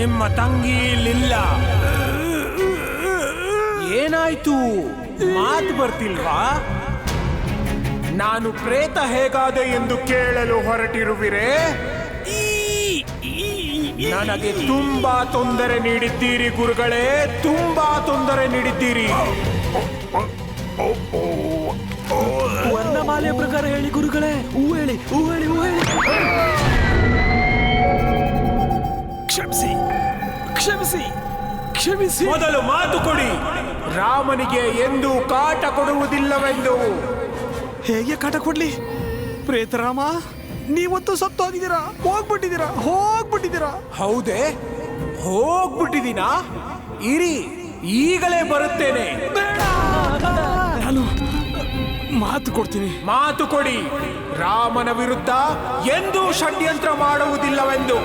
ನಿಮ್ಮ ತಂಗಿ ಇಲ್ಲಿಲ್ಲ. ಏನಾಯ್ತು? ಮಾತು ಬರ್ತಿಲ್ವಾ? ನಾನು ಪ್ರೇತ ಹೇಗಾದೆ ಎಂದು ಕೇಳಲು ಹೊರಟಿರುವಿರೇ? ನನಗೆ ತುಂಬಾ ತೊಂದರೆ ನೀಡಿದ್ದೀರಿ ಗುರುಗಳೇ ತುಂಬಾ ತೊಂದರೆ ನೀಡಿದ್ದೀರಿ. ವರ್ಣಮಾಲೆಯ ಪ್ರಕಾರ ಹೇಳಿ ಗುರುಗಳೇ ಹೂ ಹೇಳಿ ಹೂ ಹೇಳಿ ಹೂ ಹೇಳಿ. ಕ್ಷಮಿಸಿ. ಕ್ಷಮಿಸಿ ಕ್ಷಮಿಸಿ. ಮೊದಲು ಮಾತು ಕೊಡಿ. ರಾಮನಿಗೆ ಎಂದು ಕಾಟ ಕೊಡುವುದಿಲ್ಲವೆಂದು. ಹೇಗೆ ಕಾಟ ಕೊಡ್ಲಿ? ಪ್ರೇತರಾಮ ನೀವತ್ತು ಸತ್ತು ಹೋಗಿದ್ದೀರಾ ಹೋಗ್ಬಿಟ್ಟಿದ್ದೀರಾ? ಹೋಗ್ಬಿಟ್ಟಿದ್ದೀರಾ? ಹೌದೇ ಹೋಗ್ಬಿಟ್ಟಿದ್ದೀನಾ? ಇರಿ ಈಗಲೇ ಬರುತ್ತೇನೆ. ನಾನು ಮಾತು ಕೊಡ್ತೀನಿ. ಮಾತು ಕೊಡಿ. ರಾಮನ ವಿರುದ್ಧ ಎಂದೂ ಷಡ್ಯಂತ್ರ ಮಾಡುವುದಿಲ್ಲವೆಂದು.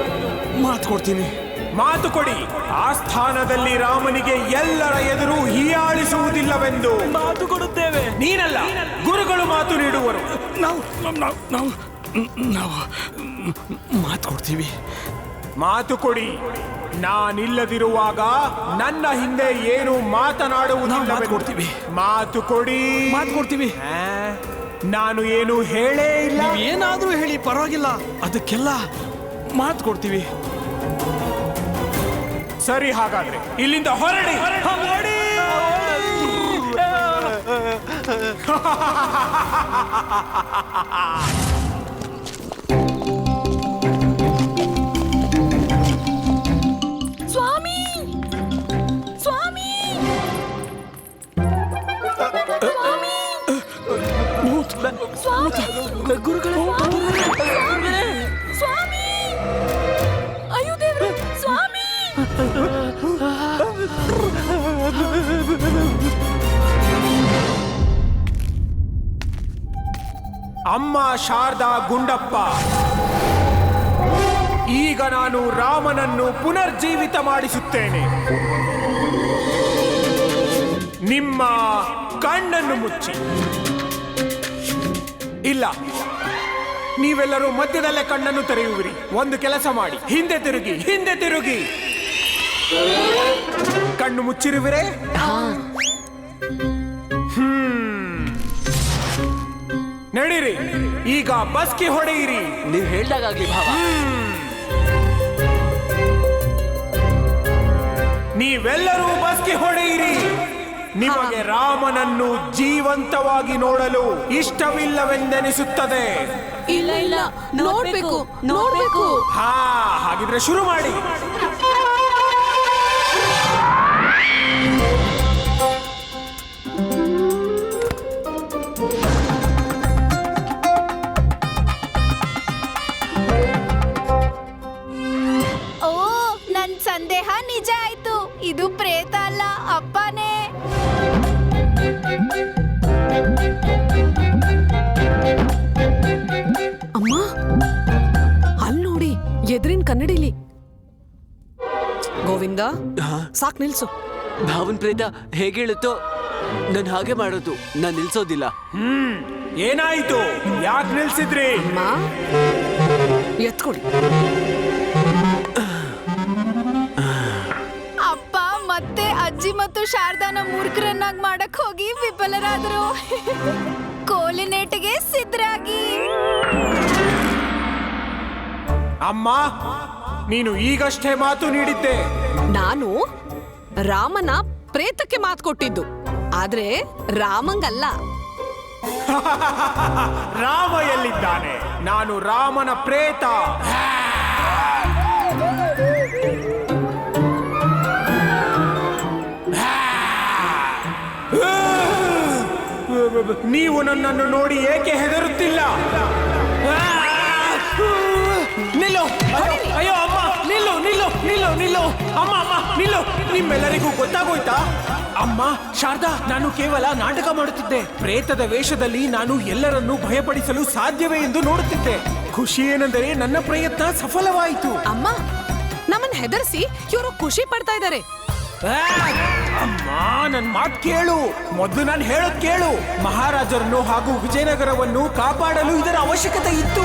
ಮಾತು ಕೊಡ್ತೀನಿ. ಮಾತು ಕೊಡಿ. ಆ ಸ್ಥಾನದಲ್ಲಿ ರಾಮನಿಗೆ ಎಲ್ಲರ ಎದುರು ಹೀಯಾಳಿಸುವುದಿಲ್ಲವೆಂದು. ಮಾತು ಕೊಡುತ್ತೇವೆ. ನೀನಲ್ಲ ಗುರುಗಳು ಮಾತು ನೀಡುವರು. ನಾವು ನಾವು ನಾವು ನಾವು ಮಾತು ಕೊಡ್ತೀವಿ. ಮಾತು ಕೊಡಿ. ನಾನಿಲ್ಲದಿರುವಾಗ ನನ್ನ ಹಿಂದೆ ಏನು ಮಾತನಾಡುವುದಿಲ್ಲವೆಂದು. ಮಾತು ಕೊಡ್ತೀವಿ. ಮಾತು ಕೊಡಿ. ಮಾತು ಕೊಡ್ತೀವಿ. ನಾನು ಏನು ಹೇಳೇ ಇಲ್ಲ. ಏನಾದರೂ ಹೇಳಿ ಪರವಾಗಿಲ್ಲ. ಅದಕ್ಕೆಲ್ಲ ಮಾತು ಕೊಡ್ತೀವಿ. ಸರಿ ಹಾಗಾದ್ರೆ. ಇಲ್ಲಿಂದ ಹೊರಡಿ. ಸ್ವಾಮಿ! ಸ್ವಾಮಿ! ಸ್ವಾಮಿ! ಸ್ವಾಮಿ! ಗುರುಗಳೇ ಅಮ್ಮ ಶಾರದಾ ಗುಂಡಪ್ಪ. ಈಗ ನಾನು ರಾಮನನ್ನು ಪುನರ್ಜೀವಿತ ಮಾಡಿಸುತ್ತೇನೆ. ನಿಮ್ಮ ಕಣ್ಣನ್ನು ಮುಚ್ಚಿ. ಇಲ್ಲ, ನೀವೆಲ್ಲರೂ ಮಧ್ಯದಲ್ಲೇ ಕಣ್ಣನ್ನು ತೆರೆಯುವಿರಿ. ಒಂದು ಕೆಲಸ ಮಾಡಿ, ಹಿಂದೆ ತಿರುಗಿ ಹಿಂದೆ ತಿರುಗಿ. ಕಣ್ಣು ಮುಚ್ಚಿರುವಿರೆ? ನಡೀರಿ. ಈಗ ಬಸ್ಕಿ ಹೊಡೆಯಿರಿ. ನೀವು ಹೇಳ್ದಾಗ್ಲಿ ಭಾವ. ನೀವೆಲ್ಲರೂ ಬಸ್ಕಿ ಹೊಡೆಯಿರಿ. ನಿಮಗೆ ರಾಮನನ್ನು ಜೀವಂತವಾಗಿ ನೋಡಲು ಇಷ್ಟವಿಲ್ಲವೆಂದೆನಿಸುತ್ತದೆ. ಇಲ್ಲ ಇಲ್ಲ. ನೋಡ್ಬೇಕು ನೋಡ್ಬೇಕು. ಹಾ ಹಾಗಿದ್ರೆ ಶುರು ಮಾಡಿ. ಅಪ್ಪನೇ ಅಮ್ಮ ಅಲ್ಲಿ ನೋಡಿ ಎದುರಿನ ಕನ್ನಡಿಲಿ. ಗೋವಿಂದ ಸಾಕ್ ನಿಲ್ಸು. ಭಾವನ್ ಪ್ರೇತ ಹೇಗೆ ಹೇಳುತ್ತೋ ನಾನು ಹಾಗೆ ಮಾಡೋದು ನಾನು ನಿಲ್ಸೋದಿಲ್ಲ. ಹ್ಮ್ ಏನಾಯ್ತು? ಯಾಕೆ ನಿಲ್ಸಿದ್ರಿ? ಅಮ್ಮ ಎತ್ಕೊಡಿ. ಅಜ್ಜಿ ಮತ್ತು ಶಾರದಾನ ಮೂರ್ಖರನ್ನಾಗಿ ಮಾಡಕ್ ಹೋಗಿ ವಿಫಲರಾದ್ರು. ಕೋಲಿನೇಟಿಗೆ ಸಿದ್ಧರಾಗಿ. ಅಮ್ಮ ನೀನು ಈಗಷ್ಟೇ ಮಾತು ನೀಡಿದ್ದೆ. ನಾನು ರಾಮನ ಪ್ರೇತಕ್ಕೆ ಮಾತು ಕೊಟ್ಟಿದ್ದು ಆದ್ರೆ ರಾಮಂಗಲ್ಲ. ರಾಮ ಎಲ್ಲಿದ್ದಾನೆ? ನಾನು ರಾಮನ ಪ್ರೇತ. ನೀವು ನನ್ನನ್ನು ನೋಡಿ ಏಕೆ ಹೆದರುತ್ತಿಲ್ಲ? ನಿಲ್ಲು. ಅಯ್ಯೋ, ಅಮ್ಮ ನಿಲ್ಲು ನಿಲ್ಲು ನಿಲ್ಲು ನಿಲ್ಲು. ಅಮ್ಮ ಅಮ್ಮ ನಿಲ್ಲು. ನಿಮ್ಮೆಲ್ಲರಿಗೂ ಗೊತ್ತಾಗೋಯ್ತಾ? ಅಮ್ಮ ಶಾರದಾ ನಾನು ಕೇವಲ ನಾಟಕ ಮಾಡುತ್ತಿದ್ದೆ. ಪ್ರೇತದ ವೇಷದಲ್ಲಿ ನಾನು ಎಲ್ಲರನ್ನೂ ಭಯಪಡಿಸಲು ಸಾಧ್ಯವೇ ಎಂದು ನೋಡುತ್ತಿದ್ದೆ. ಖುಷಿ ಏನೆಂದರೆ ನನ್ನ ಪ್ರಯತ್ನ ಸಫಲವಾಯಿತು. ಅಮ್ಮ ನಮ್ಮನ್ನು ಹೆದರಿಸಿ ಇವರು ಖುಷಿ ಪಡ್ತಾ ಇದ್ದಾರೆ. ಅಮ್ಮ ನನ್ ಮಾತು ಕೇಳು. ಮೊದಲು ನಾನು ಹೇಳೋದ್ ಕೇಳು. ಮಹಾರಾಜರನ್ನು ಹಾಗೂ ವಿಜಯನಗರವನ್ನು ಕಾಪಾಡಲು ಇದರ ಅವಶ್ಯಕತೆ ಇತ್ತು.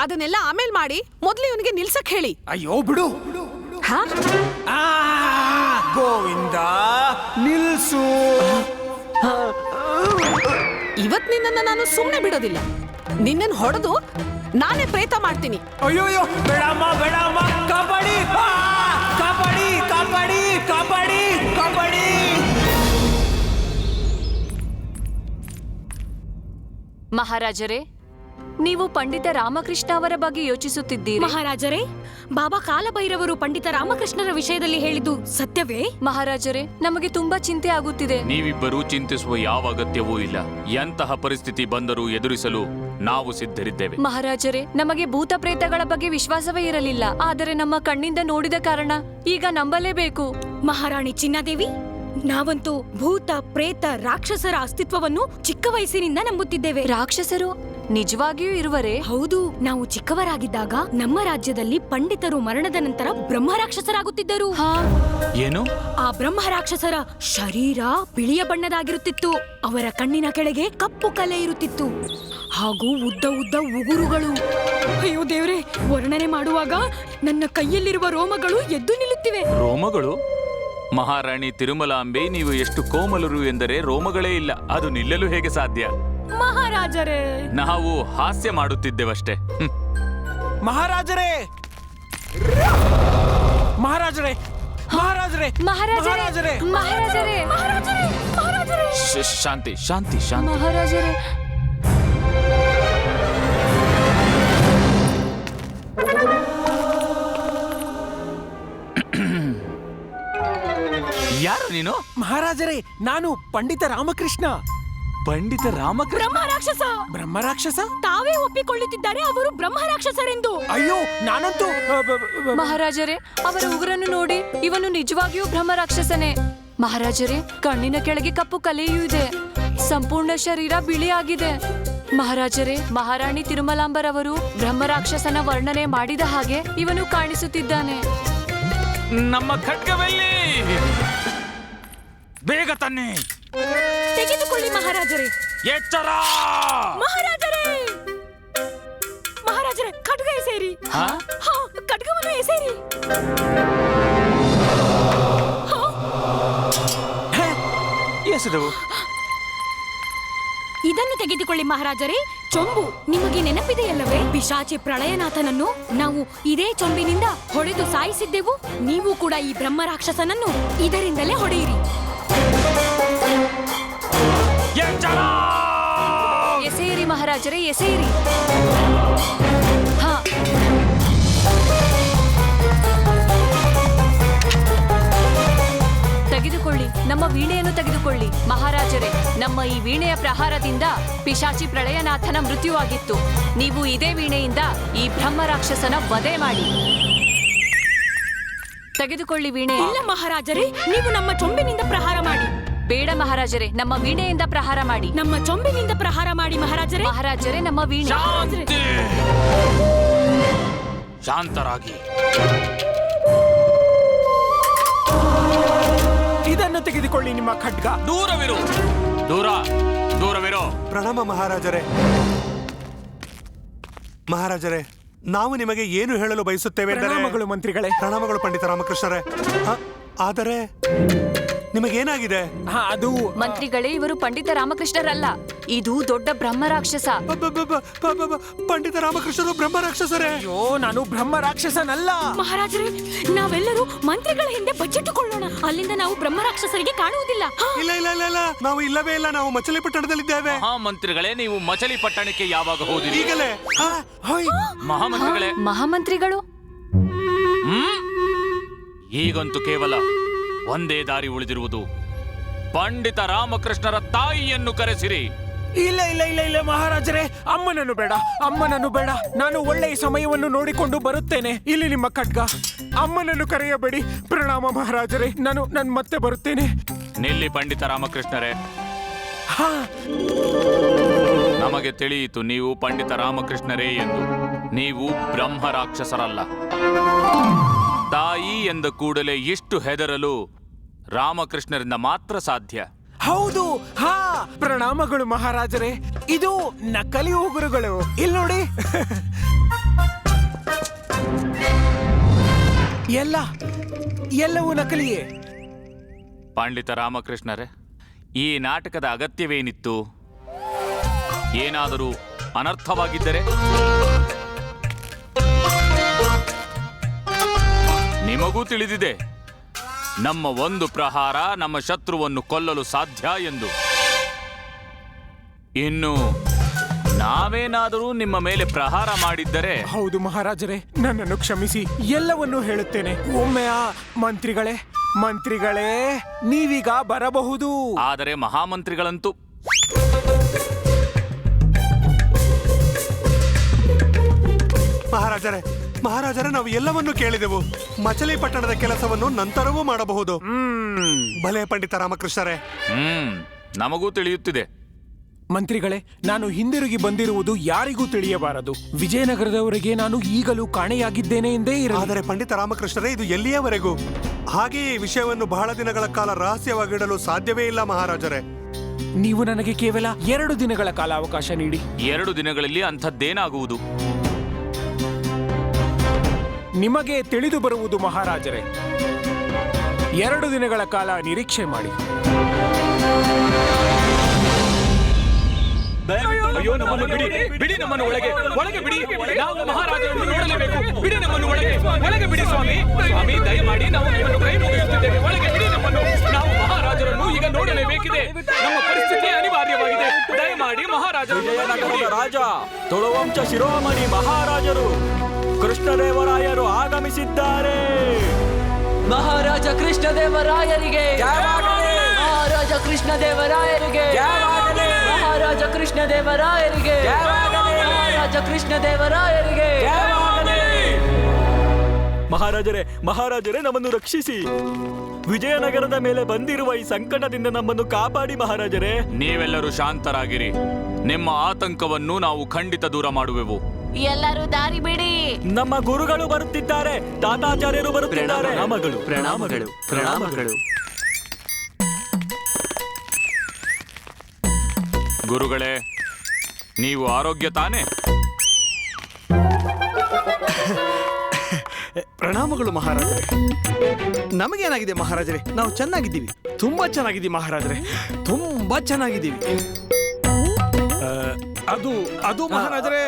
ಅದನ್ನೆಲ್ಲ ಆಮೇಲ್ ಮಾಡಿ ಮೊದಲು ಇವನಿಗೆ ನಿಲ್ಸಕ್ ಹೇಳಿ. ಅಯ್ಯೋ ಬಿಡು. ಹಾ? ಆ, ಗೋವಿಂದ ನಿಲ್ಸು. ಇವತ್ ನಿನ್ನನ್ನ ನಾನು ಸುಮ್ಮನೆ ಬಿಡೋದಿಲ್ಲ. ನಿನ್ನನ್ನು ಹೊಡೆದು ನಾನೇ ಪ್ರೇತ ಮಾಡ್ತೀನಿ. ಅಯ್ಯೋಯ್ಯೋ ಬೇಡಮ್ಮ ಬೇಡಮ್ಮ. ಕಬಡ್ಡಿ ಆ, ಕಬಡ್ಡಿ ಕಬಡ್ಡಿ ಕಬಡ್ಡಿ ಕಬಡ್ಡಿ. ಮಹಾರಾಜರೇ ನೀವು ಪಂಡಿತ ರಾಮಕೃಷ್ಣ ಅವರ ಬಗ್ಗೆ ಯೋಚಿಸುತ್ತಿದ್ದೀರಿ. ಮಹಾರಾಜರೇ ಬಾಬಾ ಕಾಲಭೈರವರು ಪಂಡಿತ ರಾಮಕೃಷ್ಣರ ವಿಷಯದಲ್ಲಿ ಹೇಳಿದ್ದು ಸತ್ಯವೇ? ಮಹಾರಾಜರೇ ನಮಗೆ ತುಂಬಾ ಚಿಂತೆ ಆಗುತ್ತಿದೆ. ನೀವಿಬ್ಬರೂ ಚಿಂತಿಸುವ ಯಾವ ಅಗತ್ಯವೂ ಇಲ್ಲ. ಎಂತಹ ಪರಿಸ್ಥಿತಿ ಬಂದರೂ ಎದುರಿಸಲು ನಾವು ಸಿದ್ಧರಿದ್ದೇವೆ. ಮಹಾರಾಜರೇ ನಮಗೆ ಭೂತ ಪ್ರೇತಗಳ ಬಗ್ಗೆ ವಿಶ್ವಾಸವೇ ಇರಲಿಲ್ಲ. ಆದರೆ ನಮ್ಮ ಕಣ್ಣಿಂದ ನೋಡಿದ ಕಾರಣ ಈಗ ನಂಬಲೇಬೇಕು. ಮಹಾರಾಣಿ ಚಿನ್ನಾದೇವಿ ನಾವಂತೂ ಭೂತ ಪ್ರೇತ ರಾಕ್ಷಸರ ಅಸ್ತಿತ್ವವನ್ನು ಚಿಕ್ಕ ವಯಸ್ಸಿನಿಂದ ನಂಬುತ್ತಿದ್ದೇವೆ. ರಾಕ್ಷಸರು ನಿಜವಾಗಿಯೂ ಇರುವರೇ? ಹೌದು ನಾವು ಚಿಕ್ಕವರಾಗಿದ್ದಾಗ ನಮ್ಮ ರಾಜ್ಯದಲ್ಲಿ ಪಂಡಿತರು ಮರಣದ ನಂತರ ಬ್ರಹ್ಮ ರಾಕ್ಷಸರಾಗುತ್ತಿದ್ದರು ಹಾ. ಏನು? ಆ ಬ್ರಹ್ಮ ರಾಕ್ಷಸರ ಶರೀರ ಬಿಳಿಯ ಬಣ್ಣದಾಗಿರುತ್ತಿತ್ತು. ಅವರ ಕಣ್ಣಿನ ಕೆಳಗೆ ಕಪ್ಪು ಕಲೆ ಇರುತ್ತಿತ್ತು. ಹಾಗೂ ಉದ್ದ ಉದ್ದ ಉಗುರುಗಳು. ಅಯ್ಯೋ ದೇವ್ರೆ ವರ್ಣನೆ ಮಾಡುವಾಗ ನನ್ನ ಕೈಯಲ್ಲಿರುವ ರೋಮಗಳು ಎದ್ದು ನಿಲ್ಲುತ್ತಿವೆ. ರೋಮಗಳು? ಮಹಾರಾಣಿ ತಿರುಮಲಾಂಬೆ ನೀವು ಎಷ್ಟು ಕೋಮಲರು ಎಂದರೆ ರೋಮಗಳೇ ಇಲ್ಲ. ಅದು ನಿಲ್ಲಲು ಹೇಗೆ ಸಾಧ್ಯ? ಮಹಾರಾಜರೇ! ನಾವು ಹಾಸ್ಯ ಮಾಡುತ್ತಿದ್ದೇವಷ್ಟೇ. ಹ್ಮ್. ಮಹಾರಾಜರೇ! ಮಹಾರಾಜರೇ! ಮಹಾರಾಜರೇ! ಮಹಾರಾಜರೇ! ಮಹಾರಾಜರೇ! ಮಹಾರಾಜರೇ! ಮಹಾರಾಜರೇ! ಶ- ಶಾಂತಿ ಶಾಂತಿ ಶಾಂತಿ. ಮಹಾರಾಜರೇ! ಯಾರು ನೀನು? ಮಹಾರಾಜರೇ ನಾನು ಪಂಡಿತ ರಾಮಕೃಷ್ಣ. ಪಂಡಿತ ರಾಮಕೃಷ್ಣ? ಬ್ರಹ್ಮ ರಾಕ್ಷಸ. ಬ್ರಹ್ಮ ರಾಕ್ಷಸ? ತಾವೇ ಒಪ್ಪಿಕೊಳ್ಳುತ್ತಿದ್ದಾರೆ ಅವರು ಬ್ರಹ್ಮ ರಾಕ್ಷಸರೆಂದು. ಅಯ್ಯೋ ನಾನಂತೂ ಅ, ಬ, ಬ, ಬ, ಮಹಾರಾಜರೇ ಅವರ ಉಗುರನ್ನು ನೋಡಿ ಇವನು ನಿಜವಾಗಿಯೂ ಬ್ರಹ್ಮ ರಾಕ್ಷಸನೇ. ಮಹಾರಾಜರೇ ಕಣ್ಣಿನ ಕೆಳಗೆ ಕಪ್ಪು ಕಲೆಯೂ ಇದೆ. ಸಂಪೂರ್ಣ ಶರೀರ ಬಿಳಿಯಾಗಿದೆ. ಮಹಾರಾಜರೇ ಮಹಾರಾಣಿ ತಿರುಮಲಾಂಬರವರು ಬ್ರಹ್ಮ ರಾಕ್ಷಸನ ವರ್ಣನೆ ಮಾಡಿದ ಹಾಗೆ ಇವನು ಕಾಣಿಸುತ್ತಿದ್ದಾನೆ. ನಮ್ಮ ಖಡ್ಗವೆಲ್ಲಿ! ಬೇಗ ತನ್ನಿ. ತೆಗೆದುಕೊಳ್ಳಿ ಮಹಾರಾಜರೇ. ಎಚ್ಚರ. ಮಹಾರಾಜರೇ. ಮಹಾರಾಜರೇ ಖಡ್ಗ ಎಸೇರಿ. ಹಾ? ಖಡ್ಗವನ್ನು ಎಸೇರಿ. ಹೆಸರು ಇದನ್ನು ತೆಗೆದುಕೊಳ್ಳಿ ಮಹಾರಾಜರೇ. ಚೊಂಬು ನಿಮಗೆ ನೆನಪಿದೆಯಲ್ಲವೇ? ಪಿಶಾಚಿ ಪ್ರಳಯನಾಥನನ್ನು ನಾವು ಇದೇ ಚೊಂಬಿನಿಂದ ಹೊಡೆದು ಸಾಯಿಸಿದ್ದೆವು. ನೀವು ಕೂಡ ಈ ಬ್ರಹ್ಮ ರಾಕ್ಷಸನನ್ನು ಇದರಿಂದಲೇ ಹೊಡೆಯಿರಿ. ಎಚ್ಚರ ಎಸೆಯಿರಿ ಮಹಾರಾಜರೇ ಎಸೆಯಿರಿ ಹಾ. ತೆಗೆದುಕೊಳ್ಳಿ ನಮ್ಮ ವೀಣೆಯನ್ನು ತೆಗೆದುಕೊಳ್ಳಿ. ಮಹಾರಾಜರೇ ನಮ್ಮ ಈ ವೀಣೆಯ ಪ್ರಹಾರದಿಂದ ಪಿಶಾಚಿ ಪ್ರಳಯನಾಥನ ಮೃತ್ಯುವಾಗಿತ್ತು. ನೀವು ಇದೇ ವೀಣೆಯಿಂದ ಈ ಬ್ರಹ್ಮ ರಾಕ್ಷಸನ ವಧೆ ಮಾಡಿ. ತೆಗೆದುಕೊಳ್ಳಿ ವೀಣೆ. ಇಲ್ಲ ಮಹಾರಾಜರೇ ನೀವು ನಮ್ಮ ಚೊಂಬಿನಿಂದ ಪ್ರಹಾರ ಮಾಡಿ. ಬೇಡ ಮಹಾರಾಜರೇ ನಮ್ಮ ವೀಣೆಯಿಂದ ಪ್ರಹಾರ ಮಾಡಿ. ನಮ್ಮ ಚೊಂಬಿನಿಂದ ಪ್ರಹಾರ ಮಾಡಿ ಮಹಾರಾಜರೇ. ಮಹಾರಾಜರೇ ನಮ್ಮ ವೀಣೆ. ಶಾಂತಿ! ಶಾಂತರಾಗಿ. ಇದನ್ನು ತೆಗೆದುಕೊಳ್ಳಿ ನಿಮ್ಮ ಖಡ್ಗ. ದೂರವಿರು! ದೂರ ದೂರವಿರು! ಪ್ರಣಾಮ ಮಹಾರಾಜರೇ. ಮಹಾರಾಜರೇ ನಾವು ನಿಮಗೆ ಏನು ಹೇಳಲು ಬಯಸುತ್ತೇವೆ ಎಂದರೆ ಪ್ರಣಾಮಗಳು ಮಂತ್ರಿಗಳೇ. ಪ್ರಣಾಮಗಳು ಪಂಡಿತ ರಾಮಕೃಷ್ಣರೇ. ಹ? ಆದರೆ ನಿಮಗೇನಾಗಿದೆ? ಹಾ ಅದು ಮಂತ್ರಿಗಳೇ ಇವರು ಪಂಡಿತ ರಾಮಕೃಷ್ಣರಲ್ಲ. ಇದು ದೊಡ್ಡ ಬ್ರಹ್ಮ ರಾಕ್ಷಸ ಪಂಡಿತ ರಾಮಕೃಷ್ಣರು ಬ್ರಹ್ಮ ರಾಕ್ಷಸರೇ ಅಯ್ಯೋ ನಾನು ಬ್ರಹ್ಮ ರಾಕ್ಷಸನಲ್ಲ ಮಹಾರಾಜರೇ ನಾವೆಲ್ಲರೂ ಮಂತ್ರಿಗಳ ಹಿಂದೆ ಬಚ್ಚಿಟ್ಟುಕೊಳ್ಳೋಣ ಅಲ್ಲಿಂದ ನಾವು ಬ್ರಹ್ಮ ರಾಕ್ಷಸರಿಗೆ ಕಾಣುವುದಿಲ್ಲ ಇಲ್ಲ ಇಲ್ಲ ಇಲ್ಲ ಇಲ್ಲ. ನಾವು ಇಲ್ಲವೇ ಇಲ್ಲ. ನಾವು ಮಚಲಿಪಟ್ಟಣದಲ್ಲಿದ್ದೇವೆ ಮಹಾಮಂತ್ರಿಗಳೇ ನೀವು ಮಚಲಿಪಟ್ಟಣಕ್ಕೆ ಯಾವಾಗ ಹೋದಿರಿ? ಈಗಲೇ? ಹ? ಹೊಯ್. ಮಹಾಮಂತ್ರಿಗಳೇ. ಮಹಾಮಂತ್ರಿಗಳು? ಹ್ಮ್? ಈಗಂತೂ ಕೇವಲ ಒಂದೇ ದಾರಿ ಉಳಿದಿರುವುದು. ಪಂಡಿತ ರಾಮಕೃಷ್ಣರ ತಾಯಿಯನ್ನು ಕರೆಸಿರಿ. ಇಲ್ಲ ಇಲ್ಲ ಇಲ್ಲ ಇಲ್ಲ ಮಹಾರಾಜರೇ ಅಮ್ಮನನ್ನು ಬೇಡ ಅಮ್ಮನನ್ನು ಬೇಡ. ನಾನು ಒಳ್ಳೆಯ ಸಮಯವನ್ನು ನೋಡಿಕೊಂಡು ಬರುತ್ತೇನೆ. ಇಲ್ಲಿ ನಿಮ್ಮ ಖಡ್ಗ. ಅಮ್ಮನನ್ನು ಕರೆಯಬೇಡಿ. ಪ್ರಣಾಮ ಮಹಾರಾಜರೇ ನಾನು ನಾನು ಮತ್ತೆ ಬರುತ್ತೇನೆ. ನಿಲ್ಲಿ ಪಂಡಿತ ರಾಮಕೃಷ್ಣರೇ. ಹಾ. ನಮಗೆ ತಿಳಿಯಿತು ನೀವು ಪಂಡಿತ ರಾಮಕೃಷ್ಣರೇ ಎಂದು. ನೀವು ಬ್ರಹ್ಮ ರಾಕ್ಷಸರಲ್ಲ. ತಾಯಿ ಎಂದ ಕೂಡಲೇ ಇಷ್ಟು ಹೆದರಲು ರಾಮಕೃಷ್ಣರಿಂದ ಮಾತ್ರ ಸಾಧ್ಯ. ಹೌದು ಹಾ ಪ್ರಣಾಮಗಳು ಮಹಾರಾಜರೇ. ಇದು ನಕಲಿ ಉಗುರುಗಳು. ಇಲ್ಲಿ ನೋಡಿ. ಎಲ್ಲ ಎಲ್ಲವೂ ನಕಲಿಯೇ. ಪಂಡಿತ ರಾಮಕೃಷ್ಣರೇ ಈ ನಾಟಕದ ಅಗತ್ಯವೇನಿತ್ತು? ಏನಾದರೂ ಅನರ್ಥವಾಗಿದ್ದರೆ? ನಿಮಗೂ ತಿಳಿದಿದೆ. ನಮ್ಮ ಒಂದು ಪ್ರಹಾರ ನಮ್ಮ ಶತ್ರುವನ್ನು ಕೊಲ್ಲಲು ಸಾಧ್ಯ ಎಂದು. ಇನ್ನು ನಾವೇನಾದರೂ ನಿಮ್ಮ ಮೇಲೆ ಪ್ರಹಾರ ಮಾಡಿದ್ದರೆ? ಹೌದು ಮಹಾರಾಜರೇ ನನ್ನನ್ನು ಕ್ಷಮಿಸಿ ಎಲ್ಲವನ್ನೂ ಹೇಳುತ್ತೇನೆ. ಒಮ್ಮೆ ಆ ಮಂತ್ರಿಗಳೇ ಮಂತ್ರಿಗಳೇ ನೀವೀಗ ಬರಬಹುದು. ಆದರೆ ಮಹಾಮಂತ್ರಿಗಳಂತೂ. ಮಹಾರಾಜರೇ ಮಹಾರಾಜರೇ ನಾವು ಎಲ್ಲವನ್ನೂ ಕೇಳಿದೆವು. ಮಚಲಿಪಟ್ಟಣದ ಕೆಲಸವನ್ನು ನಂತರವೂ ಮಾಡಬಹುದು. ಭಲೆ ಪಂಡಿತ ರಾಮಕೃಷ್ಣರೇ. ಹ್ಮ್. ನಮಗೂ ತಿಳಿಯುತ್ತಿದೆ. ಮಂತ್ರಿಗಳೇ ನಾನು ಹಿಂದಿರುಗಿ ಬಂದಿರುವುದು ಯಾರಿಗೂ ತಿಳಿಯಬಾರದು. ವಿಜಯನಗರದವರಿಗೆ ನಾನು ಈಗಲೂ ಕಾಣೆಯಾಗಿದ್ದೇನೆ ಎಂದೇ ಇರಲಿ. ಆದರೆ ಪಂಡಿತ ರಾಮಕೃಷ್ಣರೇ ಇದು ಎಲ್ಲಿಯವರೆಗೂ? ಹಾಗೆಯೇ ಈ ವಿಷಯವನ್ನು ಬಹಳ ದಿನಗಳ ಕಾಲ ರಹಸ್ಯವಾಗಿಡಲು ಸಾಧ್ಯವೇ ಇಲ್ಲ ಮಹಾರಾಜರೇ. ನೀವು ನನಗೆ ಕೇವಲ ಎರಡು ದಿನಗಳ ಕಾಲ ಅವಕಾಶ ನೀಡಿ. ಎರಡು ದಿನಗಳಲ್ಲಿ ಅಂಥದ್ದೇನಾಗುವುದು? ನಿಮಗೆ ತಿಳಿದು ಬರುವುದು ಮಹಾರಾಜರೇ. ಎರಡು ದಿನಗಳ ಕಾಲ ನಿರೀಕ್ಷೆ ಮಾಡಿ. ಅಯ್ಯೋ ನಮ್ಮನ್ನು ಬಿಡಿ ಬಿಡಿ ನಮ್ಮನ್ನು ಒಳಗೆ ಒಳಗೆ ಬಿಡಿ. ನಾವು ಮಹಾರಾಜರನ್ನು ನೋಡಲೇಬೇಕು. ಬಿಡಿ ನಮ್ಮನ್ನು ಒಳಗೆ ಒಳಗೆ ಬಿಡಿ ಸ್ವಾಮಿ. ಸ್ವಾಮಿ ದಯಮಾಡಿ ನಾವು ನಿಮ್ಮನ್ನು ಕೈ ಮುಗಿಯುತ್ತಿದ್ದೇವೆ ಒಳಗೆ ಬಿಡಿ ನಮ್ಮನ್ನು. ನಾವು ಮಹಾರಾಜರನ್ನು ಈಗ ನೋಡಲೇಬೇಕಿದೆ. ನಮ್ಮ ಪರಿಸ್ಥಿತಿ ಅನಿವಾರ್ಯವಾಗಿದೆ. ದಯಮಾಡಿ ಬಿಡಿ. ರಾಜ ತುಳುವಂಶ ಶಿರೋಮಣಿ ಮಹಾರಾಜರು. ಕೃಷ್ಣದೇವರಾಯರು ಆಗಮಿಸಿದ್ದಾರೆ. ಮಹಾರಾಜ ಕೃಷ್ಣದೇವರಾಯರಿಗೆ. ಮಹಾರಾಜ ಕೃಷ್ಣದೇವರಾಯರಿಗೆ. ಮಹಾರಾಜ ಕೃಷ್ಣದೇವರಾಯರಿಗೆ. ಮಹಾರಾಜ ಕೃಷ್ಣದೇವರಾಯರಿಗೆ. ಮಹಾರಾಜರೇ ಮಹಾರಾಜರೇ ನಮ್ಮನ್ನು ರಕ್ಷಿಸಿ. ವಿಜಯನಗರದ ಮೇಲೆ ಬಂದಿರುವ ಈ ಸಂಕಟದಿಂದ ನಮ್ಮನ್ನು ಕಾಪಾಡಿ ಮಹಾರಾಜರೇ. ನೀವೆಲ್ಲರೂ ಶಾಂತರಾಗಿರಿ. ನಿಮ್ಮ ಆತಂಕವನ್ನು ನಾವು ಖಂಡಿತ ದೂರ ಮಾಡುವೆವು. ಎಲ್ಲರೂ ದಾರಿ ಬಿಡಿ. ನಮ್ಮ ಗುರುಗಳು ಬರುತ್ತಿದ್ದಾರೆ ತಾತಾಚಾರ್ಯರು ಬರುತ್ತಿದ್ದಾರೆ. ಪ್ರಣಾಮಗಳು ಪ್ರಣಾಮಗಳು ಪ್ರಣಾಮಗಳು. ಗುರುಗಳೇ ನೀವು ಆರೋಗ್ಯ ತಾನೇ? ಪ್ರಣಾಮಗಳು ಮಹಾರಾಜರೇ. ನಮಗೇನಾಗಿದೆ ಮಹಾರಾಜರೇ? ನಾವು ಚೆನ್ನಾಗಿದ್ದೀವಿ. ತುಂಬಾ ಚೆನ್ನಾಗಿದ್ದೀವಿ ಮಹಾರಾಜರೇ. ತುಂಬಾ ಚೆನ್ನಾಗಿದ್ದೀವಿ. ಅದು ಅದು ಮಹಾರಾಜರೇ.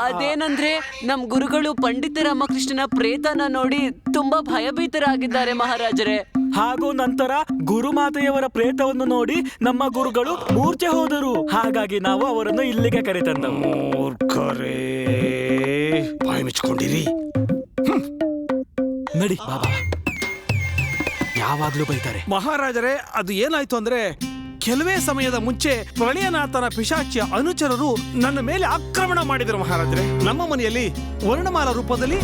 ಅದೇನಂದ್ರೆ ನಮ್ ಗುರುಗಳು ಪಂಡಿತ ರಾಮಕೃಷ್ಣನ ಪ್ರೇತನ ನೋಡಿ ತುಂಬಾ ಭಯಭೀತರಾಗಿದ್ದಾರೆ ಮಹಾರಾಜರೇ. ಹಾಗೂ ನಂತರ ಗುರುಮಾತೆಯವರ ಪ್ರೇತವನ್ನು ನೋಡಿ ನಮ್ಮ ಗುರುಗಳು ಮೂರ್ಛೆ ಹೋದರು. ಹಾಗಾಗಿ ನಾವು ಅವರನ್ನು ಇಲ್ಲಿಗೆ ಕರೆತಂದವು. ಮೂರ್ಖರೇ ಬಾಯಿ ಮುಚ್ಕೊಂಡಿರಿ. ನಡಿ ಬಾಬಾ. ಯಾವಾಗ್ಲೂ ಬೈತಾರೆ. ಮಹಾರಾಜರೇ ಅದು ಏನಾಯ್ತು ಅಂದ್ರೆ ಕೆಲವೇ ಸಮಯದ ಮುಂಚೆ ಪ್ರಳಯನಾಥನ ಪಿಶಾಚಿಯ ಅನುಚರರು ನನ್ನ ಮೇಲೆ ಆಕ್ರಮಣ ಮಾಡಿದರು ಮಹಾರಾಜರೇ. ನಮ್ಮ ಮನೆಯಲ್ಲಿ ವರ್ಣಮಾಲ ರೂಪದಲ್ಲಿ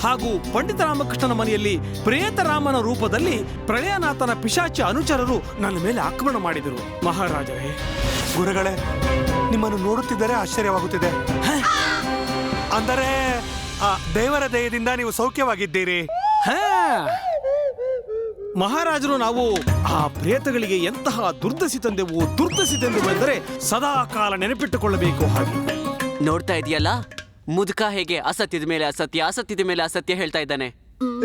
ಹಾಗೂ ಪಂಡಿತ ರಾಮಕೃಷ್ಣನ ಮನೆಯಲ್ಲಿ ಪ್ರೇತರಾಮನ ರೂಪದಲ್ಲಿ ಪ್ರಳಯನಾಥನ ಪಿಶಾಚಿ ಅನುಚರರು ನನ್ನ ಮೇಲೆ ಆಕ್ರಮಣ ಮಾಡಿದರು. ಮಹಾರಾಜರೇ ಗುರುಗಳೇ ನಿಮ್ಮನ್ನು ನೋಡುತ್ತಿದ್ದರೆ ಆಶ್ಚರ್ಯವಾಗುತ್ತಿದೆ. ಅಂದರೆ ಆ ದೇವರ ದಯದಿಂದ ನೀವು ಸೌಖ್ಯವಾಗಿದ್ದೀರಿ. ಹಾ? ಮಹಾರಾಜರು ನಾವು ಆ ಪ್ರೇತಗಳಿಗೆ ಎಂತಹ ದುರ್ದಸಿ ತಂದೆವು ದುರ್ದಸಿ ತಂದೆವು ಎಂದರೆ ಸದಾ ಕಾಲ ನೆನಪಿಟ್ಟುಕೊಳ್ಳಬೇಕು ಹಾಗೆ. ನೋಡ್ತಾ ಇದೆಯಲ್ಲ? ಮುದುಕ ಹೇಗೆ ಅಸತ್ಯದ ಮೇಲೆ ಅಸತ್ಯ ಅಸತ್ಯದ ಮೇಲೆ ಅಸತ್ಯ ಹೇಳ್ತಾ ಇದ್ದಾನೆ.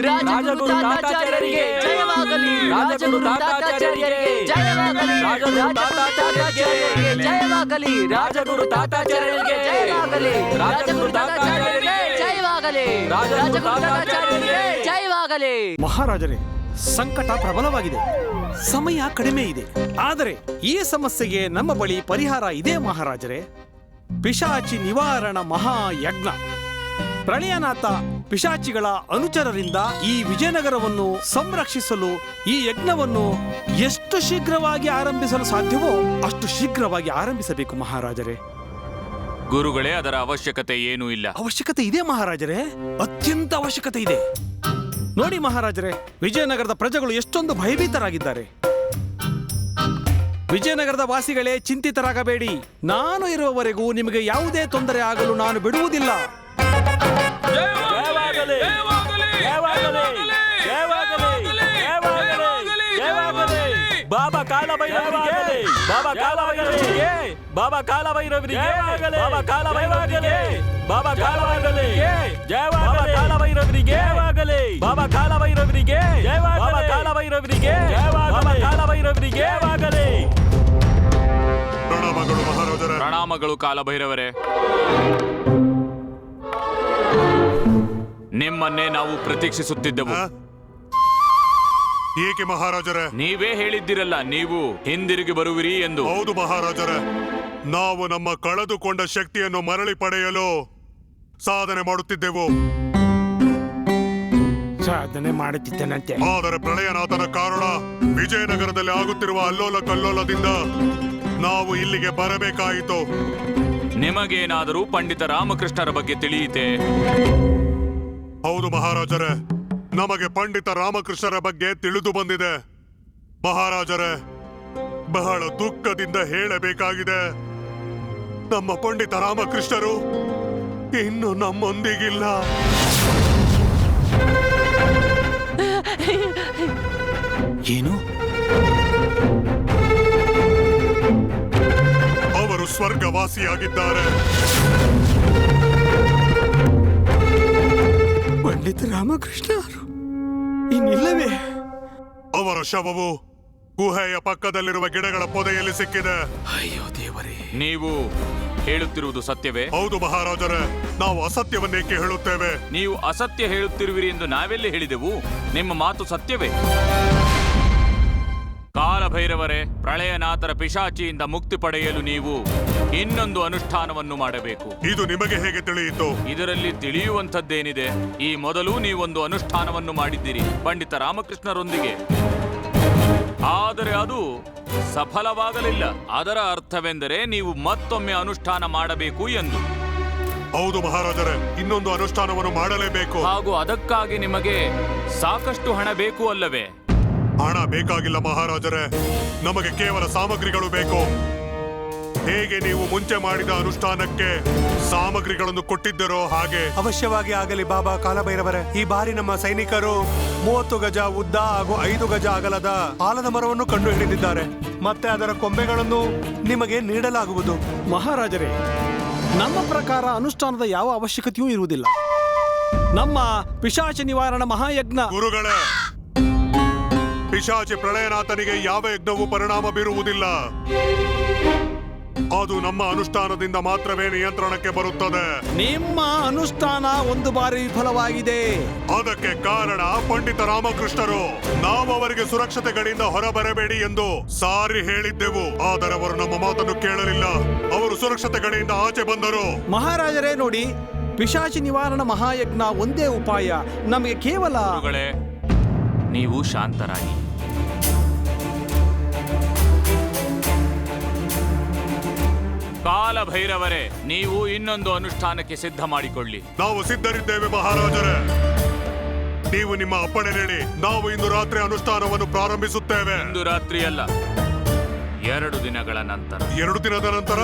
ರಾಜಗುರು ತಾತಾಚಾರ್ಯರಿಗೆ ಜಯವಾಗಲಿ ರಾಜಗುರು ತಾತಾಚಾರ್ಯರಿಗೆ ಜಯವಾಗಲಿ ರಾಜಗುರು ತಾತಾಚಾರ್ಯರಿಗೆ ಜಯವಾಗಲಿ ರಾಜಗುರು ತಾತಾಚಾರ್ಯರಿಗೆ ಜಯವಾಗಲಿ ರಾಜಗುರು ತಾತಾಚಾರ್ಯರಿಗೆ ಜಯವಾಗಲಿ ರಾಜಗುರು ತಾತಾಚಾರ್ಯರಿಗೆ ಜಯವಾಗಲಿ. ಮಹಾರಾಜರೇ ಸಂಕಟ ಪ್ರಬಲವಾಗಿದೆ. ಸಮಯ ಕಡಿಮೆ ಇದೆ. ಆದರೆ ಈ ಸಮಸ್ಯೆಗೆ ನಮ್ಮ ಬಳಿ ಪರಿಹಾರ ಇದೆ ಮಹಾರಾಜರೇ. ಪಿಶಾಚಿ ನಿವಾರಣ ಮಹಾಯಜ್ಞ. ಪ್ರಳಯನಾಥ ಪಿಶಾಚಿಗಳ ಅನುಚರರಿಂದ ಈ ವಿಜಯನಗರವನ್ನು ಸಂರಕ್ಷಿಸಲು ಈ ಯಜ್ಞವನ್ನು ಎಷ್ಟು ಶೀಘ್ರವಾಗಿ ಆರಂಭಿಸಲು ಸಾಧ್ಯವೋ ಅಷ್ಟು ಶೀಘ್ರವಾಗಿ ಆರಂಭಿಸಬೇಕು ಮಹಾರಾಜರೇ. ಗುರುಗಳೇ ಅದರ ಅವಶ್ಯಕತೆ ಏನೂ ಇಲ್ಲ. ಅವಶ್ಯಕತೆ ಇದೆ ಮಹಾರಾಜರೇ? ಅತ್ಯಂತ ಅವಶ್ಯಕತೆ ಇದೆ. ನೋಡಿ ಮಹಾರಾಜರೇ ವಿಜಯನಗರದ ಪ್ರಜೆಗಳು ಎಷ್ಟೊಂದು ಭಯಭೀತರಾಗಿದ್ದಾರೆ. ವಿಜಯನಗರದ ವಾಸಿಗಳೇ ಚಿಂತಿತರಾಗಬೇಡಿ. ನಾನು ಇರುವವರೆಗೂ ನಿಮಗೆ ಯಾವುದೇ ತೊಂದರೆ ಆಗಲು ನಾನು ಬಿಡುವುದಿಲ್ಲ. ಜಯವಾಗಲಿ ಜಯವಾಗಲಿ ಜಯವಾಗಲಿ ಜಯವಾಗಲಿ ಜಯವಾಗಲಿ ಬಾಬಾ ಕಾಲಭೈರವರಿಗೆ ಬಾಬಾ ಕಾಲಭೈರವರಿಗೆ ಬಾಬಾ ಕಾಲಭೈರವರಿಗೆ ಬಾಬಾ ಕಾಲಭೈರವರಿಗೆ ಬಾಬಾ ಕಾಲಭೈರವರಿಗೆ. ಬಾಬಾ ಕಾಲಭೈರವರಿಗೆ. ಬಾಬಾ ಕಾಲಭೈರವರಿಗೆ. ಬಾಬಾ ಕಾಲಭೈರವರಿಗೆ ಬಾಬಾ ಕಾಲಭೈರವರಿಗೆ. ಜಯವಾಗಲಿ. ಪ್ರಣಾಮಗಳು ಮಹಾರಾಜರ. ಪ್ರಣಾಮಗಳು ಕಾಲಭೈರವರೇ. ನಿಮ್ಮನ್ನೇ ನಾವು ಪ್ರತೀಕ್ಷಿಸುತ್ತಿದ್ದೆವು? ಏಕೆ ಮಹಾರಾಜರ? ನೀವೇ ಹೇಳಿದ್ದಿರಲ್ಲ ನೀವು ಹಿಂದಿರುಗಿ ಬರುವಿರಿ ಎಂದು. ಹೌದು ಮಹಾರಾಜರ. ನಾವು ನಮ್ಮ ಕಳೆದುಕೊಂಡ ಶಕ್ತಿಯನ್ನು ಮರಳಿ ಪಡೆಯಲು ಸಾಧನೆ ಮಾಡುತ್ತಿದ್ದೆವು. ಸಾಧನೆ ಮಾಡುತ್ತಿದ್ದನಂತೆ. ಆದರೆ ಪ್ರಳಯನಾಥನ ಕಾರಣ ವಿಜಯನಗರದಲ್ಲಿ ಆಗುತ್ತಿರುವ ಅಲ್ಲೋಲ ಕಲ್ಲೋಲದಿಂದ ನಾವು ಇಲ್ಲಿಗೆ ಬರಬೇಕಾಯಿತು. ನಿಮಗೇನಾದರೂ ಪಂಡಿತ ರಾಮಕೃಷ್ಣರ ಬಗ್ಗೆ ತಿಳಿಯಿತೆ? ಹೌದು ಮಹಾರಾಜರೇ ನಮಗೆ ಪಂಡಿತ ರಾಮಕೃಷ್ಣರ ಬಗ್ಗೆ ತಿಳಿದು ಬಂದಿದೆ. ಮಹಾರಾಜರೇ ಬಹಳ ದುಃಖದಿಂದ ಹೇಳಬೇಕಾಗಿದೆ. ನಮ್ಮ ಪಂಡಿತ ರಾಮಕೃಷ್ಣರು ಇನ್ನು ನಮ್ಮೊಂದಿಗಿಲ್ಲ. ಏನು? ಅವರು ಸ್ವರ್ಗವಾಸಿಯಾಗಿದ್ದಾರೆ. ಪಂಡಿತ ರಾಮಕೃಷ್ಣ ಅವರು ಇನ್ನಿಲ್ಲವೇ? ಅವರ ಶವವು ಗುಹೆಯ ಪಕ್ಕದಲ್ಲಿರುವ ಗಿಡಗಳ ಪೊದೆಯಲ್ಲಿ ಸಿಕ್ಕಿದೆ. ಅಯ್ಯೋ ದೇವರೇ. ನೀವು ಹೇಳುತ್ತಿರುವುದು ಸತ್ಯವೇ? ಹೌದು ಮಹಾರಾಜರೇ ನಾವು ಅಸತ್ಯವನ್ನೇಕೆ ಹೇಳುತ್ತೇವೆ? ನೀವು ಅಸತ್ಯ ಹೇಳುತ್ತಿರುವಿರಿ ಎಂದು ನಾವೆಲ್ಲಿ ಹೇಳಿದೆವು? ನಿಮ್ಮ ಮಾತು ಸತ್ಯವೇ? ಕಾಲಭೈರವರೇ ಪ್ರಳಯನಾಥರ ಪಿಶಾಚಿಯಿಂದ ಮುಕ್ತಿ ಪಡೆಯಲು ನೀವು ಇನ್ನೊಂದು ಅನುಷ್ಠಾನವನ್ನು ಮಾಡಬೇಕು. ಇದು ನಿಮಗೆ ಹೇಗೆ ತಿಳಿಯಿತು? ಇದರಲ್ಲಿ ತಿಳಿಯುವಂಥದ್ದೇನಿದೆ? ಈ ಮೊದಲು ನೀವೊಂದು ಅನುಷ್ಠಾನವನ್ನು ಮಾಡಿದ್ದೀರಿ ಪಂಡಿತ ರಾಮಕೃಷ್ಣರೊಂದಿಗೆ. ಆದರೆ ಅದು ಸಫಲವಾಗಲಿಲ್ಲ. ಅದರ ಅರ್ಥವೆಂದರೆ ನೀವು ಮತ್ತೊಮ್ಮೆ ಅನುಷ್ಠಾನ ಮಾಡಬೇಕು ಎಂದು. ಹೌದು ಮಹಾರಾಜರೇ ಇನ್ನೊಂದು ಅನುಷ್ಠಾನವನ್ನು ಮಾಡಲೇಬೇಕು. ಹಾಗೂ ಅದಕ್ಕಾಗಿ ನಿಮಗೆ ಸಾಕಷ್ಟು ಹಣ ಬೇಕು ಅಲ್ಲವೇ? ಹಣ ಬೇಕಾಗಿಲ್ಲ ಮಹಾರಾಜರೇ ನಮಗೆ ಕೇವಲ ಸಾಮಗ್ರಿಗಳು ಬೇಕು. ಹೇಗೆ ನೀವು ಮುಂಚೆ ಮಾಡಿದ ಅನುಷ್ಠಾನಕ್ಕೆ ಸಾಮಗ್ರಿಗಳನ್ನು ಕೊಟ್ಟಿದ್ದರೋ ಹಾಗೆ? ಅವಶ್ಯವಾಗಿ ಆಗಲಿ ಬಾಬಾ ಕಾಲಭೈರವರೇ ಈ ಬಾರಿ ನಮ್ಮ ಸೈನಿಕರು ಮೂವತ್ತು ಗಜ ಉದ್ದ ಹಾಗೂ ಐದು ಗಜ ಅಗಲದ ಆಲದ ಮರವನ್ನು ಕಂಡು ಹಿಡಿದಿದ್ದಾರೆ. ಮತ್ತೆ ಅದರ ಕೊಂಬೆಗಳನ್ನು ನಿಮಗೆ ನೀಡಲಾಗುವುದು. ಮಹಾರಾಜರೇ ನಮ್ಮ ಪ್ರಕಾರ ಅನುಷ್ಠಾನದ ಯಾವ ಅವಶ್ಯಕತೆಯೂ ಇರುವುದಿಲ್ಲ. ನಮ್ಮ ಪಿಶಾಚ ನಿವಾರಣ ಮಹಾಯಜ್ಞ. ಗುರುಗಳೇ ಪಿಶಾಚಿ ಪ್ರಳಯನಾಥನಿಗೆ ಯಾವ ಯಜ್ಞವೂ ಪರಿಣಾಮ ಬೀರುವುದಿಲ್ಲ. ಅದು ನಮ್ಮ ಅನುಷ್ಠಾನದಿಂದ ಮಾತ್ರವೇ ನಿಯಂತ್ರಣಕ್ಕೆ ಬರುತ್ತದೆ. ನಿಮ್ಮ ಅನುಷ್ಠಾನ ಒಂದು ಬಾರಿ ವಿಫಲವಾಗಿದೆ. ಅದಕ್ಕೆ ಕಾರಣ ಪಂಡಿತ ರಾಮಕೃಷ್ಣರು. ನಾವು ಅವರಿಗೆ ಸುರಕ್ಷತೆಗಳಿಂದ ಹೊರಬರಬೇಡಿ ಎಂದು ಸಾರಿ ಹೇಳಿದ್ದೆವು. ಆದರೆ ಅವರು ನಮ್ಮ ಮಾತನ್ನು ಕೇಳಲಿಲ್ಲ. ಅವರು ಸುರಕ್ಷತೆಗಳಿಂದ ಆಚೆ ಬಂದರು. ಮಹಾರಾಜರೇ ನೋಡಿ ಪಿಶಾಚಿ ನಿವಾರಣ ಮಹಾಯಜ್ಞ ಒಂದೇ ಉಪಾಯ. ನಮಗೆ ಕೇವಲ ನೀವು ಶಾಂತರಾಗಿ. ಕಾಲಭೈರವರೇ ನೀವು ಇನ್ನೊಂದು ಅನುಷ್ಠಾನಕ್ಕೆ ಸಿದ್ಧ ಮಾಡಿಕೊಳ್ಳಿ. ನಾವು ಸಿದ್ಧರಿದ್ದೇವೆ ಮಹಾರಾಜರೇ. ನೀವು ನಿಮ್ಮ ಅಪ್ಪಣೆ ನೀಡಿ ನಾವು ಇಂದು ರಾತ್ರಿ ಅನುಷ್ಠಾನವನ್ನು ಪ್ರಾರಂಭಿಸುತ್ತೇವೆ. ಇಂದು ರಾತ್ರಿಯಲ್ಲ ಎರಡು ದಿನಗಳ ನಂತರ. ಎರಡು ದಿನದ ನಂತರ?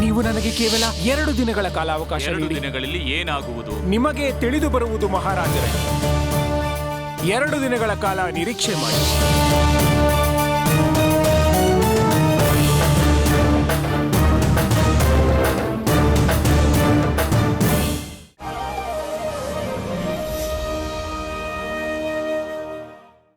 ನೀವು ನನಗೆ ಕೇವಲ ಎರಡು ದಿನಗಳ ಕಾಲಾವಕಾಶ ಎರಡು ನೀಡಿ. ದಿನಗಳಲ್ಲಿ ಏನಾಗುವುದು? ನಿಮಗೆ ತಿಳಿದು ಬರುವುದು ಮಹಾರಾಜರೇ. ಎರಡು ದಿನಗಳ ಕಾಲ ನಿರೀಕ್ಷೆ ಮಾಡಿ.